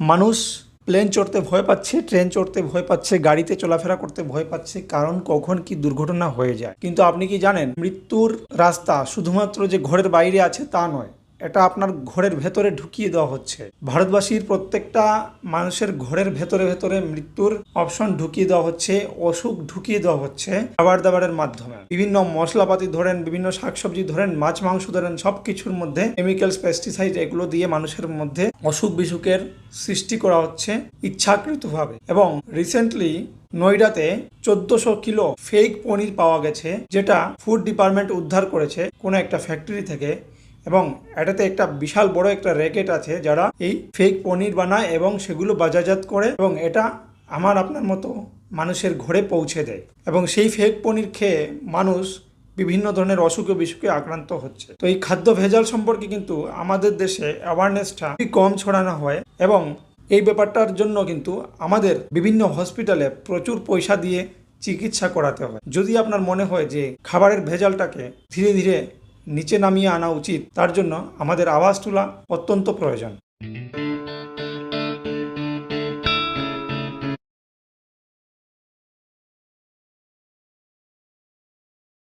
মানুষ প্লেন চড়তে ভয় পাচ্ছে ট্রেন চড়তে ভয় পাচ্ছে, গাড়িতে চলাফেরা করতে ভয় পাচ্ছে, কারণ কখন কি দুর্ঘটনা হয়ে যায়। কিন্তু আপনি কি জানেন, মৃত্যুর রাস্তা শুধুমাত্র যে ঘরের বাইরে আছে তা নয় এটা আপনার ঘরের ভেতরে ঢুকিয়ে দেওয়া হচ্ছে। ভারতবাসীর প্রত্যেকটা মানুষের ঘরের ভেতরে ভেতরে মৃত্যুর অপশন ঢুকিয়ে দেওয়া হচ্ছে, অসুখ ঢুকিয়ে দেওয়া হচ্ছে খাবার দাবারের মাধ্যমে। বিভিন্ন মশলাপাতি ধরেন, বিভিন্ন শাকসবজি ধরেন, মাছ, মাংস ধরেন সব কিছুর মধ্যে কেমিক্যালস পেস্টিসাইড এগুলো দিয়ে মানুষের মধ্যে অসুখ বিসুখের সৃষ্টি করা হচ্ছে ইচ্ছাকৃতভাবে। এবং রিসেন্টলি নয়ডাতে চোদ্দশো কিলো ফেক পনির পাওয়া গেছে, যেটা ফুড ডিপার্টমেন্ট উদ্ধার করেছে কোনো একটা ফ্যাক্টরি থেকে। এবং এটাতে একটা বিশাল বড় একটা র্যাকেট আছে যারা এই ফেক পনির বানায় এবং সেগুলো বাজারজাত করে এবং এটা আমার আপনার মতো মানুষের ঘরে পৌঁছে দেয়। এবং সেই ফেক পনির খেয়ে মানুষ বিভিন্ন ধরনের অসুখে বিসুখে আক্রান্ত হচ্ছে। তো এই খাদ্য ভেজাল সম্পর্কে কিন্তু আমাদের দেশে অ্যাওয়ারনেসটা খুবই কম ছড়ানো হয় এবং এই ব্যাপারটার জন্য কিন্তু আমাদের বিভিন্ন হসপিটালে প্রচুর পয়সা দিয়ে চিকিৎসা করাতে হয়। যদি আপনার মনে হয় যে খাবারের ভেজালটাকে ধীরে ধীরে নিচে নামিয়ে আনা উচিত। তার জন্য আমাদের আওয়াজ তোলা অত্যন্ত প্রয়োজন।